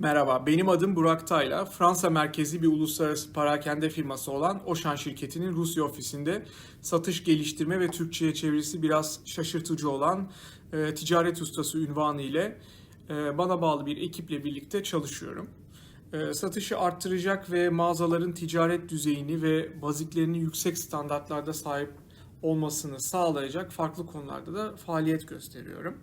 Merhaba, benim adım Burak Tayla. Fransa merkezli bir uluslararası parakende firması olan Oşan şirketinin Rusya ofisinde satış geliştirme ve Türkçe'ye çevirisi biraz şaşırtıcı olan e, ticaret ustası ünvanı ile e, bana bağlı bir ekiple birlikte çalışıyorum. E, satışı arttıracak ve mağazaların ticaret düzeyini ve baziklerinin yüksek standartlarda sahip olmasını sağlayacak farklı konularda da faaliyet gösteriyorum.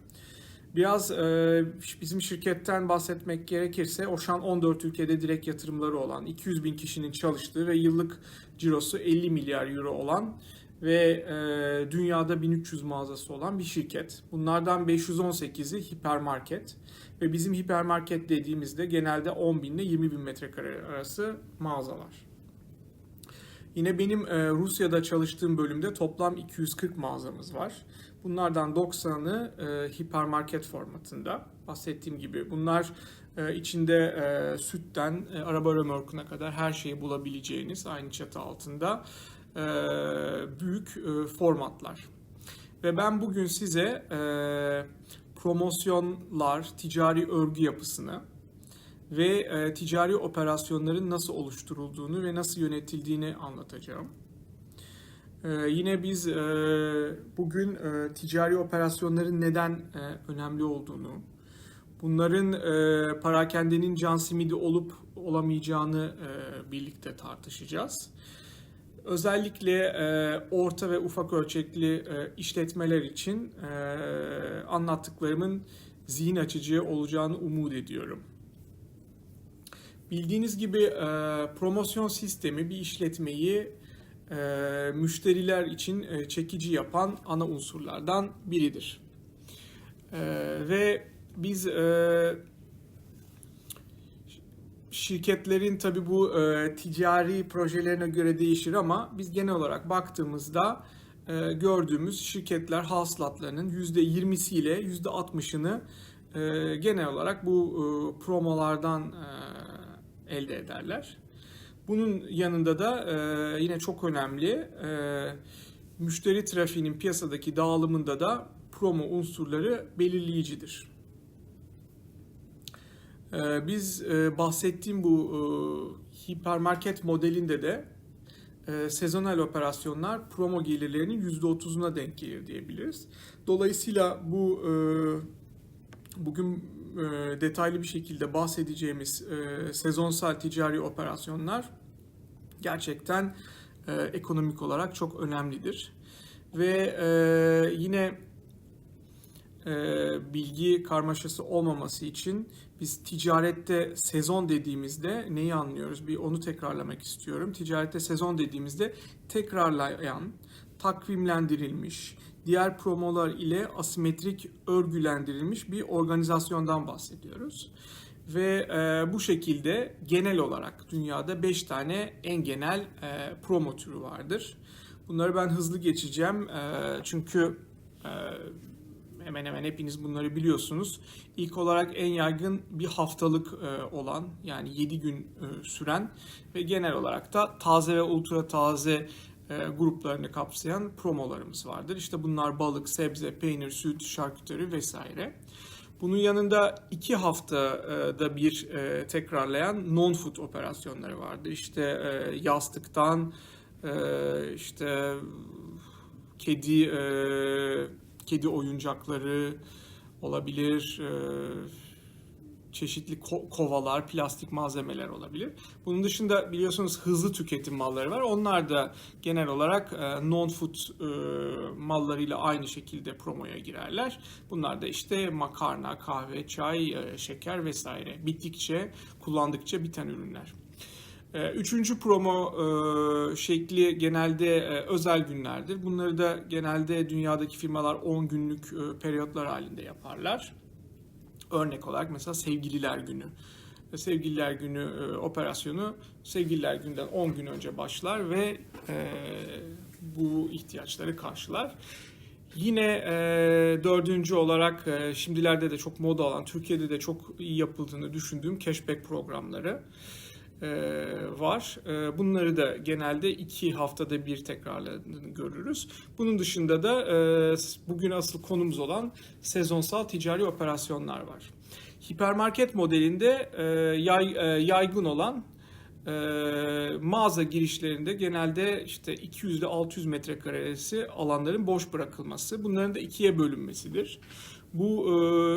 Biraz e, bizim şirketten bahsetmek gerekirse Oşan 14 ülkede direkt yatırımları olan 200 bin kişinin çalıştığı ve yıllık cirosu 50 milyar euro olan ve e, dünyada 1300 mağazası olan bir şirket. Bunlardan 518'i hipermarket ve bizim hipermarket dediğimizde genelde 10 bin ile 20 bin metrekare arası mağazalar. Yine benim e, Rusya'da çalıştığım bölümde toplam 240 mağazamız var. Bunlardan 90'ı e, hipermarket formatında. Bahsettiğim gibi bunlar e, içinde e, sütten e, araba römorkuna kadar her şeyi bulabileceğiniz aynı çatı altında e, büyük e, formatlar. Ve ben bugün size e, promosyonlar, ticari örgü yapısını, ve e, ticari operasyonların nasıl oluşturulduğunu ve nasıl yönetildiğini anlatacağım. E, yine biz e, bugün e, ticari operasyonların neden e, önemli olduğunu, bunların e, parakendenin can simidi olup olamayacağını e, birlikte tartışacağız. Özellikle e, orta ve ufak ölçekli e, işletmeler için e, anlattıklarımın zihin açıcı olacağını umut ediyorum. Bildiğiniz gibi e, promosyon sistemi bir işletmeyi e, müşteriler için e, çekici yapan ana unsurlardan biridir. E, ve biz e, şirketlerin tabi bu e, ticari projelerine göre değişir ama biz genel olarak baktığımızda e, gördüğümüz şirketler hasılatlarının %20'siyle %60'ını e, genel olarak bu e, promolardan e, elde ederler. Bunun yanında da e, yine çok önemli e, müşteri trafiğinin piyasadaki dağılımında da promo unsurları belirleyicidir. E, biz e, bahsettiğim bu e, hipermarket modelinde de e, sezonel operasyonlar promo gelirlerinin %30'una denk gelir diyebiliriz. Dolayısıyla bu e, bugün e, detaylı bir şekilde bahsedeceğimiz e, sezonsal ticari operasyonlar gerçekten e, ekonomik olarak çok önemlidir. Ve yine bilgi karmaşası olmaması için biz ticarette sezon dediğimizde neyi anlıyoruz? Bir onu tekrarlamak istiyorum. Ticarette sezon dediğimizde tekrarlayan, takvimlendirilmiş, diğer promolar ile asimetrik örgülendirilmiş bir organizasyondan bahsediyoruz. Ve e, bu şekilde genel olarak dünyada 5 tane en genel e, promo vardır. Bunları ben hızlı geçeceğim e, çünkü e, hemen hemen hepiniz bunları biliyorsunuz. İlk olarak en yaygın bir haftalık e, olan yani 7 gün e, süren ve genel olarak da taze ve ultra taze e, gruplarını kapsayan promolarımız vardır. İşte bunlar balık, sebze, peynir, süt, şarküteri vesaire. Bunun yanında iki haftada bir e, tekrarlayan non-food operasyonları vardır. İşte e, yastıktan, işte kedi kedi oyuncakları olabilir, çeşitli kovalar, plastik malzemeler olabilir. Bunun dışında biliyorsunuz hızlı tüketim malları var. Onlar da genel olarak e, non-food e, mallarıyla aynı şekilde promoya girerler. Bunlar da işte makarna, kahve, çay, e, şeker vesaire. Bittikçe, kullandıkça biten ürünler. Üçüncü promo şekli genelde özel günlerdir. Bunları da genelde dünyadaki firmalar 10 günlük periyotlar halinde yaparlar. Örnek olarak mesela Sevgililer Günü. Sevgililer Günü e, operasyonu Sevgililer Günden 10 gün önce başlar ve e, bu ihtiyaçları karşılar. Yine e, dördüncü olarak e, şimdilerde de çok moda olan, Türkiye'de de çok iyi yapıldığını düşündüğüm cashback programları. E, var. E, bunları da genelde iki haftada bir tekrarladığını görürüz. Bunun dışında da e, bugün asıl konumuz olan sezonsal ticari operasyonlar var. Hipermarket modelinde yay, yaygın olan mağaza girişlerinde genelde işte 200 ile 600 metrekaresi alanların boş bırakılması. Bunların da ikiye bölünmesidir. Bu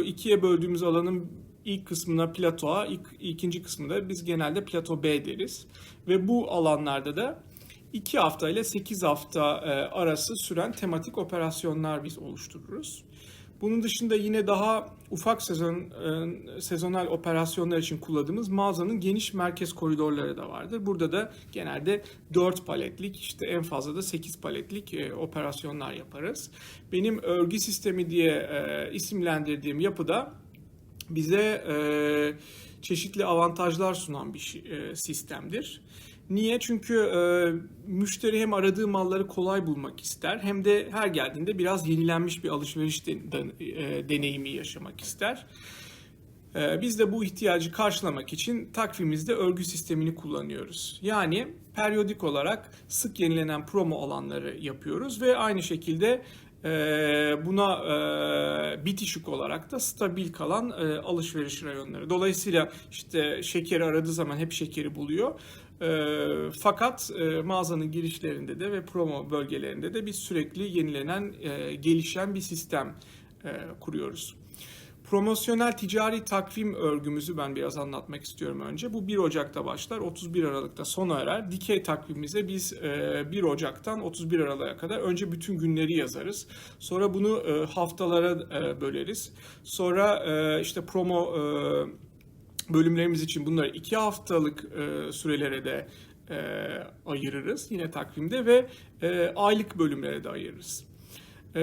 ikiye böldüğümüz alanın ilk kısmına plato A, ilk, ikinci kısmında biz genelde plato B deriz. Ve bu alanlarda da 2 hafta ile 8 hafta e, arası süren tematik operasyonlar biz oluştururuz. Bunun dışında yine daha ufak sezon e, sezonal operasyonlar için kullandığımız mağazanın geniş merkez koridorları da vardır. Burada da genelde 4 paletlik işte en fazla da 8 paletlik e, operasyonlar yaparız. Benim örgü sistemi diye isimlendirdiğim yapıda bize e, çeşitli avantajlar sunan bir e, sistemdir. Niye? Çünkü e, müşteri hem aradığı malları kolay bulmak ister hem de her geldiğinde biraz yenilenmiş bir alışveriş den- den- e, deneyimi yaşamak ister. E, biz de bu ihtiyacı karşılamak için takvimimizde örgü sistemini kullanıyoruz. Yani periyodik olarak sık yenilenen promo alanları yapıyoruz ve aynı şekilde buna e, bitişik olarak da stabil kalan e, alışveriş rayonları. Dolayısıyla işte şekeri aradığı zaman hep şekeri buluyor. E, fakat e, mağazanın girişlerinde de ve promo bölgelerinde de biz sürekli yenilenen, gelişen bir sistem kuruyoruz. Promosyonel ticari takvim örgümüzü ben biraz anlatmak istiyorum önce. Bu 1 Ocak'ta başlar, 31 Aralık'ta sona erer. Dikey takvimimize biz e, 1 Ocak'tan 31 Aralık'a kadar önce bütün günleri yazarız. Sonra bunu e, haftalara e, böleriz. Sonra e, işte promo e, bölümlerimiz için bunları 2 haftalık e, sürelere de e, ayırırız yine takvimde ve e, aylık bölümlere de ayırırız. Ee,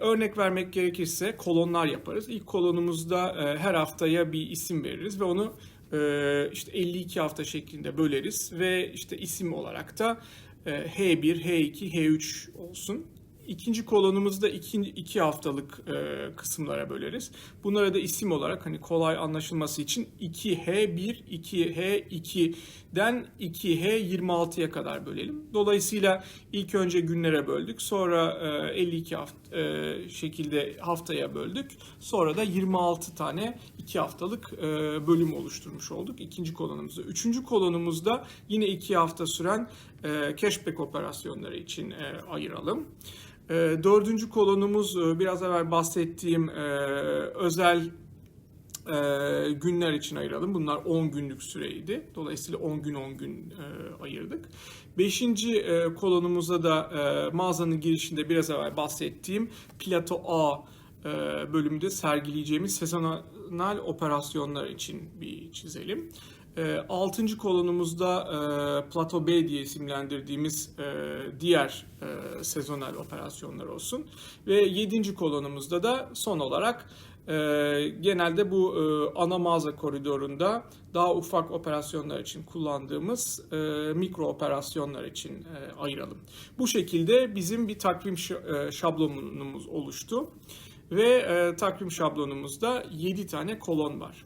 örnek vermek gerekirse kolonlar yaparız. İlk kolonumuzda e, her haftaya bir isim veririz ve onu e, işte 52 hafta şeklinde böleriz ve işte isim olarak da e, H1, H2, H3 olsun. İkinci kolonumuzda iki, iki haftalık e, kısımlara böleriz. Bunlara da isim olarak hani kolay anlaşılması için 2H1, 2H2'den 2H26'ya kadar bölelim. Dolayısıyla ilk önce günlere böldük. Sonra e, 52 hafta e, şekilde haftaya böldük. Sonra da 26 tane 2 haftalık e, bölüm oluşturmuş olduk ikinci kolonumuzda. Üçüncü kolonumuzda yine 2 hafta süren e, cashback operasyonları için e, ayıralım. E, dördüncü kolonumuz e, biraz evvel bahsettiğim e, özel e, günler için ayıralım. Bunlar 10 günlük süreydi. Dolayısıyla 10 gün 10 gün ayırdık. Beşinci kolonumuzda da mağazanın girişinde biraz evvel bahsettiğim Plato A e, bölümünde sergileyeceğimiz sezonal operasyonlar için bir çizelim. E, altıncı kolonumuzda e, Plato B diye isimlendirdiğimiz e, diğer e, sezonal operasyonlar olsun. Ve yedinci kolonumuzda da son olarak e, genelde bu e, ana mağaza koridorunda daha ufak operasyonlar için kullandığımız e, mikro operasyonlar için e, ayıralım. Bu şekilde bizim bir takvim e, şablonumuz oluştu. Ve e, takvim şablonumuzda 7 tane kolon var.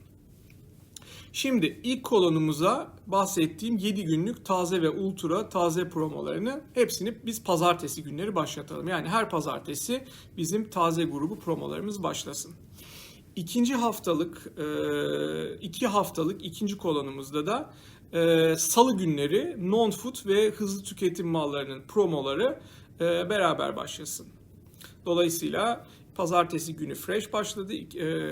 Şimdi ilk kolonumuza bahsettiğim 7 günlük taze ve ultra taze promolarını hepsini biz pazartesi günleri başlatalım. Yani her pazartesi bizim taze grubu promolarımız başlasın. İkinci haftalık, e, iki haftalık ikinci kolonumuzda da e, salı günleri non-food ve hızlı tüketim mallarının promoları e, beraber başlasın. Dolayısıyla pazartesi günü fresh başladı.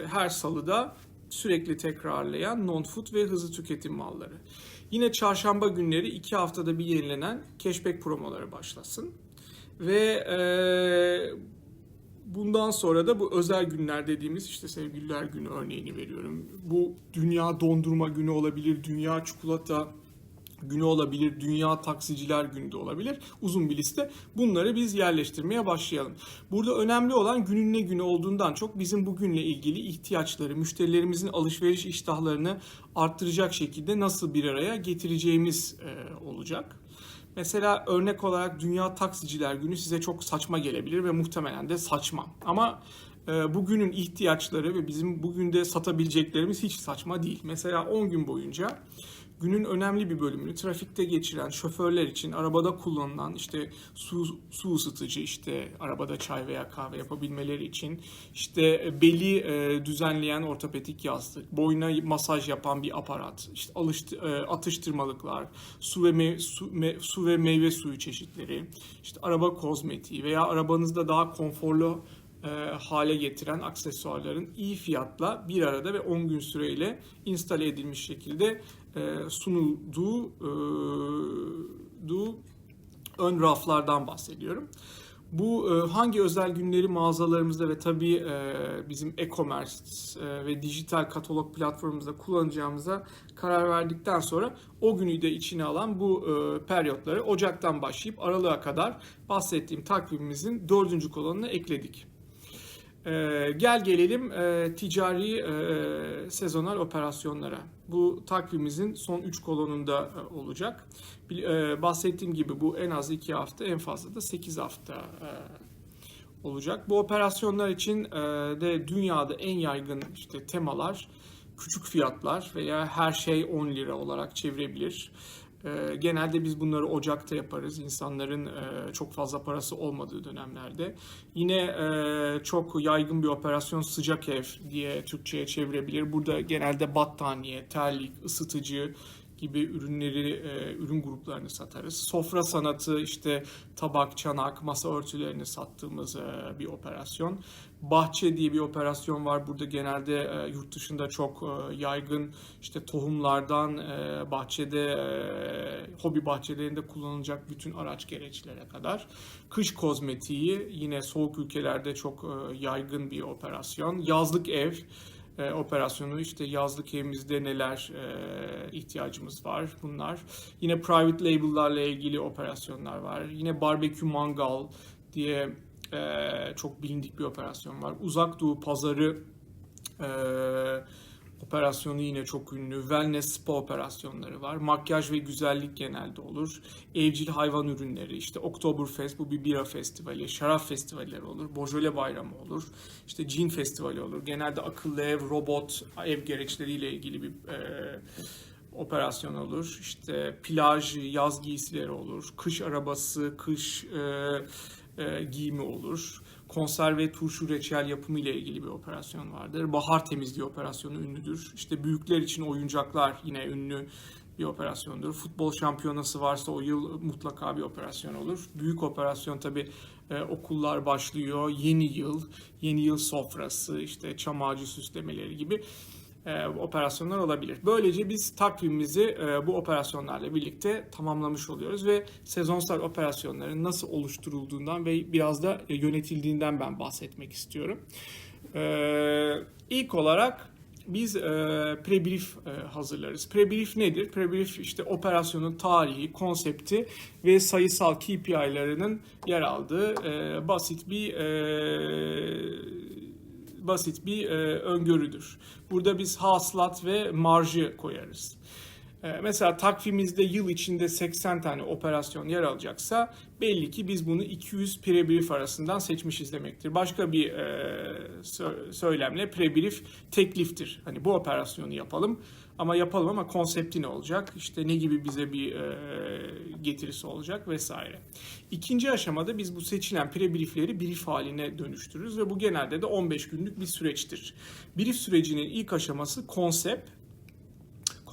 Her salıda sürekli tekrarlayan non-food ve hızlı tüketim malları. Yine çarşamba günleri iki haftada bir yenilenen cashback promoları başlasın. Ve e, bundan sonra da bu özel günler dediğimiz işte sevgililer günü örneğini veriyorum. Bu dünya dondurma günü olabilir, dünya çikolata günü olabilir, dünya taksiciler günü de olabilir. Uzun bir liste. Bunları biz yerleştirmeye başlayalım. Burada önemli olan günün ne günü olduğundan çok bizim bugünle ilgili ihtiyaçları, müşterilerimizin alışveriş iştahlarını arttıracak şekilde nasıl bir araya getireceğimiz e, olacak. Mesela örnek olarak Dünya Taksiciler Günü size çok saçma gelebilir ve muhtemelen de saçma. Ama e, bugünün ihtiyaçları ve bizim bugün de satabileceklerimiz hiç saçma değil. Mesela 10 gün boyunca günün önemli bir bölümünü trafikte geçiren şoförler için arabada kullanılan işte su, su ısıtıcı işte arabada çay veya kahve yapabilmeleri için işte beli e, düzenleyen ortopedik yastık, boyuna masaj yapan bir aparat, işte alıştı, e, atıştırmalıklar, su ve me- su, me- su ve meyve suyu çeşitleri, işte araba kozmetiği veya arabanızda daha konforlu e, hale getiren aksesuarların iyi fiyatla bir arada ve 10 gün süreyle installe edilmiş şekilde e, sunulduğu e, du- ön raflardan bahsediyorum. Bu e, hangi özel günleri mağazalarımızda ve tabii e, bizim e-commerce e, ve dijital katalog platformumuzda kullanacağımıza karar verdikten sonra o günü de içine alan bu periyotları Ocak'tan başlayıp Aralık'a kadar bahsettiğim takvimimizin dördüncü kolonuna ekledik. Ee, gel gelelim e, ticari e, sezonal operasyonlara. Bu takvimimizin son 3 kolonunda e, olacak. E, bahsettiğim gibi bu en az 2 hafta en fazla da 8 hafta e, olacak. Bu operasyonlar için e, de dünyada en yaygın işte temalar küçük fiyatlar veya her şey 10 lira olarak çevirebilir. E, Genelde biz bunları Ocak'ta yaparız. İnsanların e, çok fazla parası olmadığı dönemlerde. Yine e, çok yaygın bir operasyon sıcak ev diye Türkçe'ye çevirebilir. Burada genelde battaniye, terlik, ısıtıcı gibi ürünleri, e, ürün gruplarını satarız. Sofra sanatı, işte tabak, çanak, masa örtülerini sattığımız e, bir operasyon. Bahçe diye bir operasyon var. Burada genelde e, yurt dışında çok e, yaygın işte tohumlardan e, bahçede, e, hobi bahçelerinde kullanılacak bütün araç gereçlere kadar. Kış kozmetiği yine soğuk ülkelerde çok e, yaygın bir operasyon. Yazlık ev, e, operasyonu işte yazlık evimizde neler e, ihtiyacımız var bunlar. Yine private label'larla ilgili operasyonlar var. Yine barbekü mangal diye e, çok bilindik bir operasyon var. Uzak Doğu pazarı e, operasyonu yine çok ünlü. Wellness spa operasyonları var. Makyaj ve güzellik genelde olur. Evcil hayvan ürünleri, işte Oktoberfest bu bir bira festivali, şarap festivalleri olur. Beaujolais bayramı olur. İşte cin festivali olur. Genelde akıllı ev, robot, ev gereçleriyle ilgili bir e, operasyon olur. İşte plaj, yaz giysileri olur. Kış arabası, kış e, e, giyimi olur. Konserve turşu reçel yapımı ile ilgili bir operasyon vardır. Bahar temizliği operasyonu ünlüdür. İşte büyükler için oyuncaklar yine ünlü bir operasyondur. Futbol şampiyonası varsa o yıl mutlaka bir operasyon olur. Büyük operasyon tabi okullar başlıyor. Yeni yıl, yeni yıl sofrası, işte çam ağacı süslemeleri gibi e, operasyonlar olabilir. Böylece biz takvimimizi e, bu operasyonlarla birlikte tamamlamış oluyoruz ve sezonsal operasyonların nasıl oluşturulduğundan ve biraz da e, yönetildiğinden ben bahsetmek istiyorum. E, ilk olarak biz e, prebrief e, hazırlarız. Prebrief nedir? Prebrief işte operasyonun tarihi, konsepti ve sayısal KPI'larının yer aldığı e, basit bir e, basit bir e, öngörüdür. Burada biz hasılat ve marjı koyarız. E, mesela takvimimizde yıl içinde 80 tane operasyon yer alacaksa belli ki biz bunu 200 prebrief arasından seçmişiz demektir. Başka bir e, sö- söylemle prebrief tekliftir. Hani bu operasyonu yapalım ama yapalım ama konsepti ne olacak? İşte ne gibi bize bir e, getirisi olacak vesaire. İkinci aşamada biz bu seçilen prebriefleri brief haline dönüştürürüz ve bu genelde de 15 günlük bir süreçtir. Brief sürecinin ilk aşaması konsept,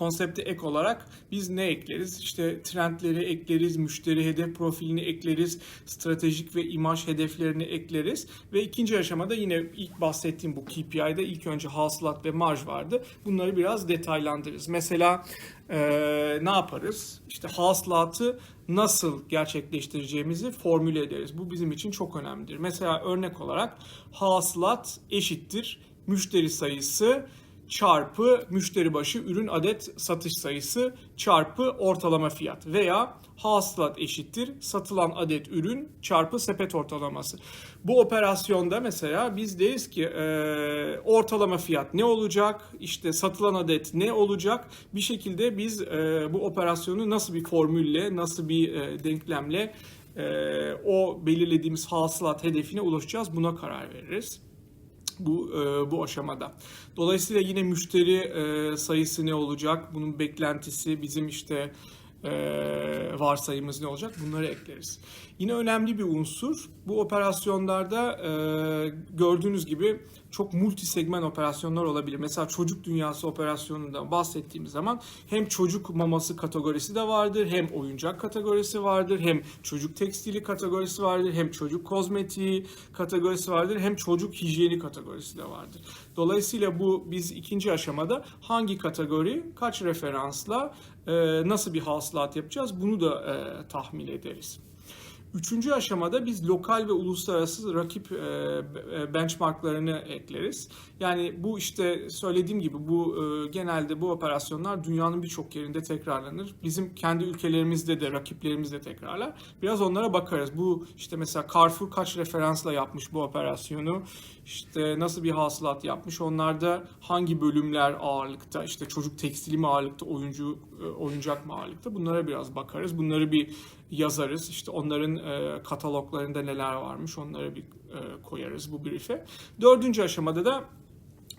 konsepte ek olarak biz ne ekleriz? İşte trendleri ekleriz, müşteri hedef profilini ekleriz, stratejik ve imaj hedeflerini ekleriz ve ikinci aşamada yine ilk bahsettiğim bu KPI'de ilk önce hasılat ve marj vardı. Bunları biraz detaylandırırız. Mesela eee, ne yaparız? İşte hasılatı nasıl gerçekleştireceğimizi formüle ederiz. Bu bizim için çok önemlidir. Mesela örnek olarak hasılat eşittir müşteri sayısı çarpı müşteri başı ürün adet satış sayısı çarpı ortalama fiyat veya hasılat eşittir satılan adet ürün çarpı sepet ortalaması. Bu operasyonda mesela biz deriz ki e, ortalama fiyat ne olacak işte satılan adet ne olacak bir şekilde biz e, bu operasyonu nasıl bir formülle nasıl bir e, denklemle e, o belirlediğimiz hasılat hedefine ulaşacağız buna karar veririz. Bu e, bu aşamada. Dolayısıyla yine müşteri e, sayısı ne olacak? Bunun beklentisi bizim işte e, varsayımız ne olacak? Bunları ekleriz. Yine önemli bir unsur bu operasyonlarda e, gördüğünüz gibi çok multi segment operasyonlar olabilir. Mesela çocuk dünyası operasyonundan bahsettiğimiz zaman hem çocuk maması kategorisi de vardır, hem oyuncak kategorisi vardır, hem çocuk tekstili kategorisi vardır, hem çocuk kozmetiği kategorisi vardır, hem çocuk hijyeni kategorisi de vardır. Dolayısıyla bu biz ikinci aşamada hangi kategori, kaç referansla e, nasıl bir hasılat yapacağız bunu da e, tahmin ederiz. Üçüncü aşamada biz lokal ve uluslararası rakip e, e, benchmarklarını ekleriz. Yani bu işte söylediğim gibi bu e, genelde bu operasyonlar dünyanın birçok yerinde tekrarlanır. Bizim kendi ülkelerimizde de rakiplerimiz de tekrarlar. Biraz onlara bakarız. Bu işte mesela Carrefour kaç referansla yapmış bu operasyonu? İşte nasıl bir hasılat yapmış? Onlarda hangi bölümler ağırlıkta? İşte çocuk tekstili mi ağırlıkta, oyuncu oyuncak mı ağırlıkta? Bunlara biraz bakarız. Bunları bir yazarız. İşte onların e, kataloglarında neler varmış onları bir e, koyarız bu brief'e. Dördüncü aşamada da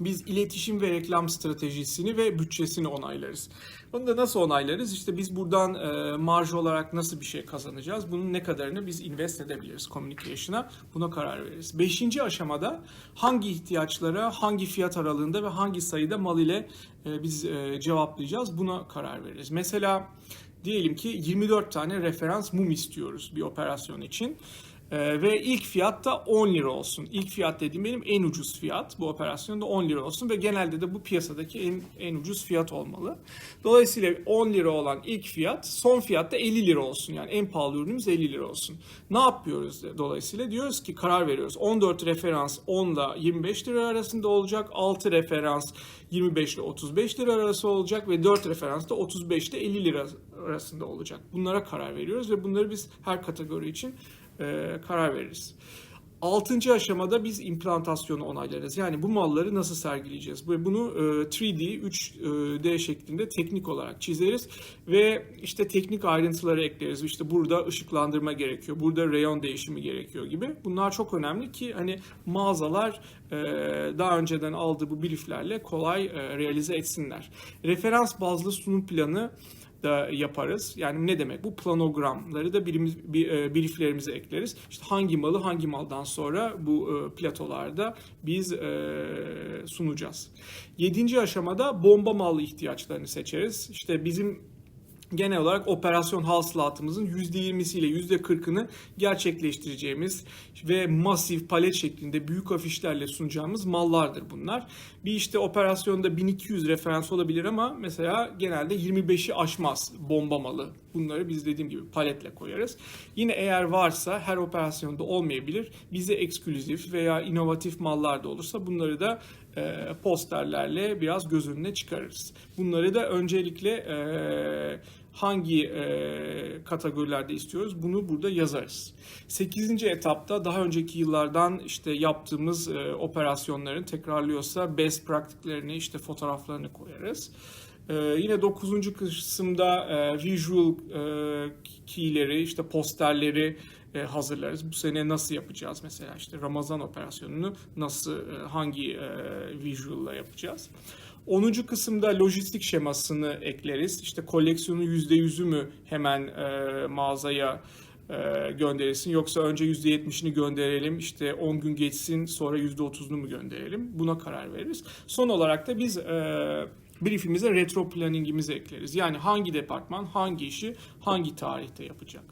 biz iletişim ve reklam stratejisini ve bütçesini onaylarız. Bunu da nasıl onaylarız? İşte biz buradan e, marj olarak nasıl bir şey kazanacağız? Bunun ne kadarını biz invest edebiliriz communication'a? Buna karar veririz. Beşinci aşamada hangi ihtiyaçlara, hangi fiyat aralığında ve hangi sayıda mal ile e, biz e, cevaplayacağız? Buna karar veririz. Mesela diyelim ki 24 tane referans mum istiyoruz bir operasyon için. Ee, ve ilk fiyat da 10 lira olsun. İlk fiyat dediğim benim en ucuz fiyat. Bu operasyonda 10 lira olsun ve genelde de bu piyasadaki en, en ucuz fiyat olmalı. Dolayısıyla 10 lira olan ilk fiyat son fiyat da 50 lira olsun. Yani en pahalı ürünümüz 50 lira olsun. Ne yapıyoruz dolayısıyla? Diyoruz ki karar veriyoruz. 14 referans 10 ile 25 lira arasında olacak. 6 referans 25 ile 35 lira arası olacak ve 4 referans da 35 ile 50 lira arasında olacak. Bunlara karar veriyoruz ve bunları biz her kategori için e, karar veririz. Altıncı aşamada biz implantasyonu onaylarız. Yani bu malları nasıl sergileyeceğiz? Bunu 3D, 3D şeklinde teknik olarak çizeriz ve işte teknik ayrıntıları ekleriz. İşte burada ışıklandırma gerekiyor, burada reyon değişimi gerekiyor gibi. Bunlar çok önemli ki hani mağazalar e, daha önceden aldığı bu brieflerle kolay e, realize etsinler. Referans bazlı sunum planı da yaparız. Yani ne demek? Bu planogramları da birimiz, bir, e, brieflerimize ekleriz. İşte hangi malı hangi maldan sonra bu e, platolarda biz e, sunacağız. Yedinci aşamada bomba mallı ihtiyaçlarını seçeriz. İşte bizim genel olarak operasyon hasılatımızın %20'si ile %40'ını gerçekleştireceğimiz ve masif palet şeklinde büyük afişlerle sunacağımız mallardır bunlar. Bir işte operasyonda 1200 referans olabilir ama mesela genelde 25'i aşmaz bomba malı. Bunları biz dediğim gibi paletle koyarız. Yine eğer varsa her operasyonda olmayabilir. Bize ekskluzif veya inovatif mallar da olursa bunları da e, posterlerle biraz göz önüne çıkarırız. Bunları da öncelikle e, hangi e, kategorilerde istiyoruz bunu burada yazarız. 8. etapta daha önceki yıllardan işte yaptığımız e, operasyonların tekrarlıyorsa best practice'lerini işte fotoğraflarını koyarız. Ee, yine 9. kısımda e, visual e, key'leri, işte posterleri e, hazırlarız. Bu sene nasıl yapacağız mesela işte Ramazan operasyonunu nasıl, e, hangi e, visual'la yapacağız? 10. kısımda lojistik şemasını ekleriz. İşte koleksiyonun %100'ü mü hemen e, mağazaya e, gönderilsin yoksa önce %70'ini gönderelim işte 10 gün geçsin sonra %30'unu mu gönderelim buna karar veririz. Son olarak da biz e, briefimize retro planning'imizi ekleriz. Yani hangi departman hangi işi hangi tarihte yapacak.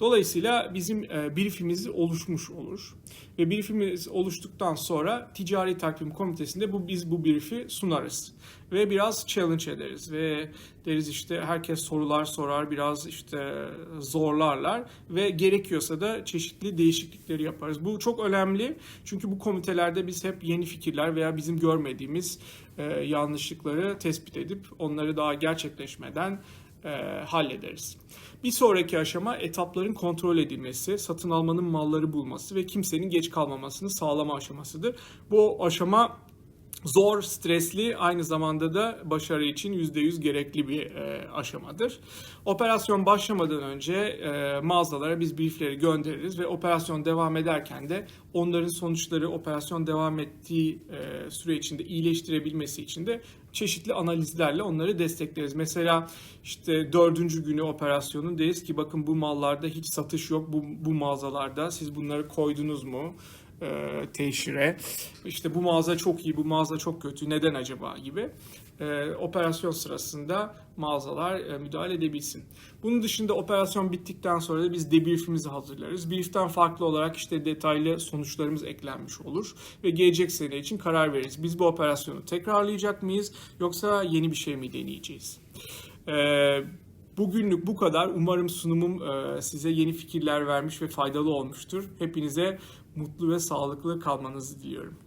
Dolayısıyla bizim e, briefimiz oluşmuş olur. Ve briefimiz oluştuktan sonra ticari takvim komitesinde bu biz bu brief'i sunarız. Ve biraz challenge ederiz ve deriz işte herkes sorular sorar, biraz işte zorlarlar ve gerekiyorsa da çeşitli değişiklikleri yaparız. Bu çok önemli çünkü bu komitelerde biz hep yeni fikirler veya bizim görmediğimiz e, yanlışlıkları tespit edip onları daha gerçekleşmeden e, hallederiz. Bir sonraki aşama etapların kontrol edilmesi, satın almanın malları bulması ve kimsenin geç kalmamasını sağlama aşamasıdır. Bu aşama zor, stresli, aynı zamanda da başarı için %100 gerekli bir e, aşamadır. Operasyon başlamadan önce e, mağazalara biz briefleri göndeririz ve operasyon devam ederken de onların sonuçları operasyon devam ettiği e, süre içinde iyileştirebilmesi için de çeşitli analizlerle onları destekleriz. Mesela işte dördüncü günü operasyonun deriz ki bakın bu mallarda hiç satış yok bu, bu mağazalarda siz bunları koydunuz mu? E, teşhire. İşte bu mağaza çok iyi, bu mağaza çok kötü, neden acaba gibi e, operasyon sırasında mağazalar e, müdahale edebilsin. Bunun dışında operasyon bittikten sonra da biz debriefimizi hazırlarız. Brief'ten farklı olarak işte detaylı sonuçlarımız eklenmiş olur ve gelecek sene için karar veririz. Biz bu operasyonu tekrarlayacak mıyız yoksa yeni bir şey mi deneyeceğiz? Eee Bugünlük bu kadar. Umarım sunumum e, size yeni fikirler vermiş ve faydalı olmuştur. Hepinize mutlu ve sağlıklı kalmanızı diliyorum.